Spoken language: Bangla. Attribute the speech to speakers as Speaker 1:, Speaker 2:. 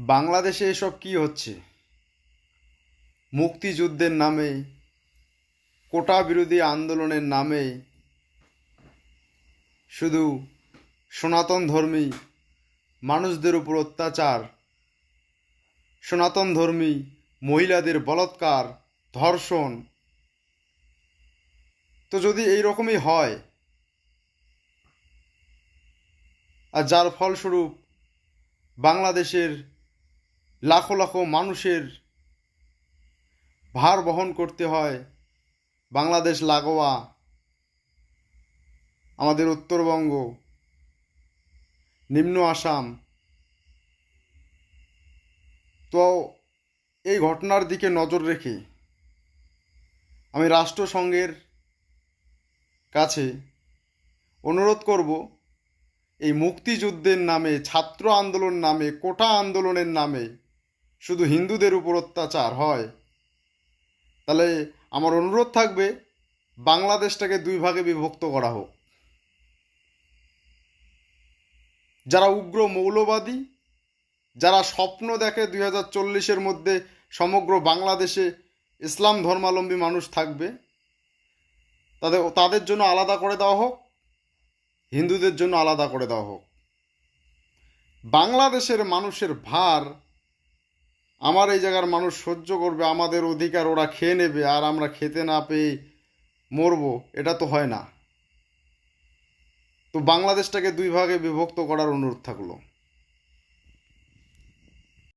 Speaker 1: বাংলাদেশে এসব কি হচ্ছে? মুক্তিযুদ্ধের নামে কোটা বিরোধী আন্দোলনের নামে শুধু সনাতন ধর্মী মানুষদের উপর অত্যাচার, সনাতন ধর্মী মহিলাদের বলৎকার, ধর্ষণ। তো যদি এই রকমই হয়, আর যার ফলস্বরূপ বাংলাদেশের লাখো লাখো মানুষের ভার বহন করতে হয় বাংলাদেশ লাগোয়া আমাদের উত্তরবঙ্গ, নিম্ন আসাম। তো এই ঘটনার দিকে নজর রেখে আমি রাষ্ট্রসংঘের কাছে অনুরোধ করব, এই মুক্তিযুদ্ধের নামে, ছাত্র আন্দোলন নামে, কোটা আন্দোলনের নামে শুধু হিন্দুদের উপর অত্যাচার হয়। তাহলে আমার অনুরোধ থাকবে, বাংলাদেশটাকে দুই ভাগে বিভক্ত করা হোক। যারা উগ্র মৌলবাদী, যারা স্বপ্ন দেখে দুই হাজার চল্লিশের মধ্যে সমগ্র বাংলাদেশে ইসলাম ধর্মাবলম্বী মানুষ থাকবে, তাদের তাদের জন্য আলাদা করে দেওয়া হোক, হিন্দুদের জন্য আলাদা করে দেওয়া হোক। বাংলাদেশের মানুষের ভার আমার এই জায়গার মানুষ সহ্য করবে, আমাদের অধিকার ওরা খেয়ে নেবে আর আমরা খেতে না পেয়ে মরব, এটা তো হয় না। তো বাংলাদেশটাকে দুই ভাগে বিভক্ত করার অনুরোধ থাকল।